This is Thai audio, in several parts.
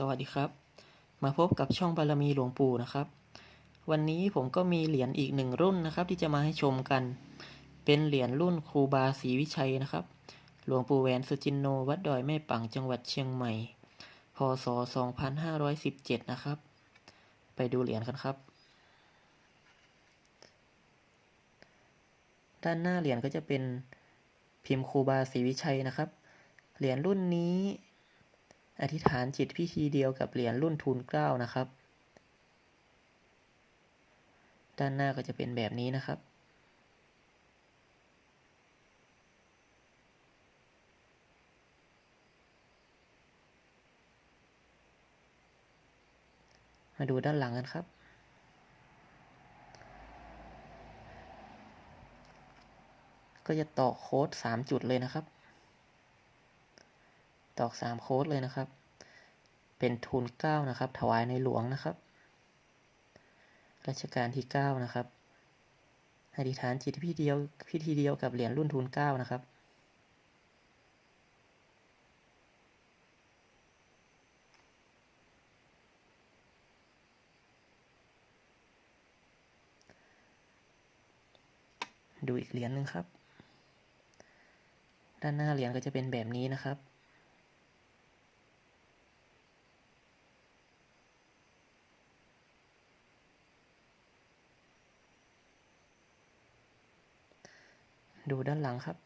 สวัสดีครับ มาพบกับช่องบารมีหลวงปู่นะครับ วันนี้ผมก็มีเหรียญอีกหนึ่งรุ่นนะครับ ที่จะมาให้ชมกัน เป็นเหรียญรุ่นครูบาศรีวิชัยนะครับ หลวงปู่แหวนสุจินโนวัดดอยแม่ปังจังหวัดเชียงใหม่ พศ 2517 นะครับ ไปดูเหรียญกันครับ ด้านหน้าเหรียญก็จะเป็นพิมพ์ครูบาศรีวิชัยนะครับ เหรียญรุ่นนี้ อธิษฐานจิตพิธีเดียวกับเหรียญรุ่นทูลเกล้านะครับ ด้านหน้าก็จะเป็นแบบนี้นะครับ มาดูด้านหลังกันครับก็จะต่อโค้ดสามจุดเลยนะครับ ตอกสามโค้ดเลยนะครับ เป็นทูลเก้านะครับ ถวายในหลวงนะครับ รัชกาลที่เก้านะครับอธิษฐานจิตพิธีเดียวพิธีเดียวกับเหรียญรุ่นทูลเก้านะครับดูอีกเหรียญหนึ่งครับ ด้านหน้าเหรียญก็จะเป็นแบบนี้นะครับ ดูด้านหลังครับ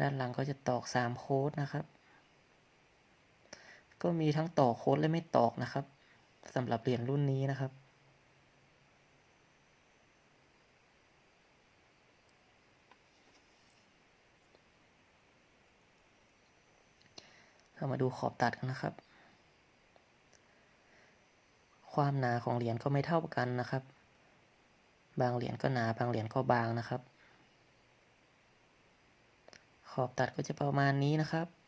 ด้านหลังก็จะตอกสามโค้ดนะครับ ก็มีทั้งตอกโค้ดและไม่ตอกนะครับสำหรับเหรียญรุ่นนี้นะครับ เรามาดูขอบตัดกันนะครับ ความหนาของเหรียญก็ไม่เท่ากันนะครับ บางเหรียญก็หนาบางเหรียญก็บางนะครับ ขอบตัดก็จะประมาณนี้นะครับ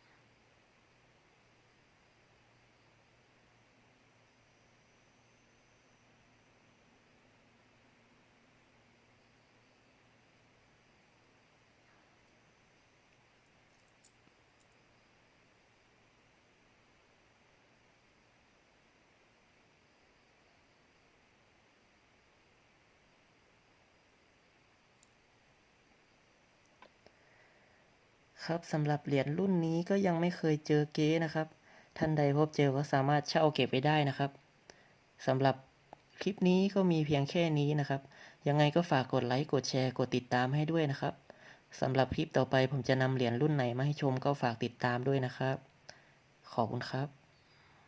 ครับสำหรับเหรียญรุ่นนี้ก็ยังไม่เคยเจอเก๊นะครับ ท่านใดพบเจอก็สามารถเช่าเก็บไว้ได้นะครับสำหรับคลิปนี้ก็มีเพียงแค่นี้นะครับ ยังไงก็ฝากกดไลค์กดแชร์กดติดตามให้ด้วยนะครับสำหรับคลิปต่อไปผมจะนำเหรียญรุ่นไหนมาให้ชมก็ฝากติดตามด้วยนะครับ ขอบคุณครับ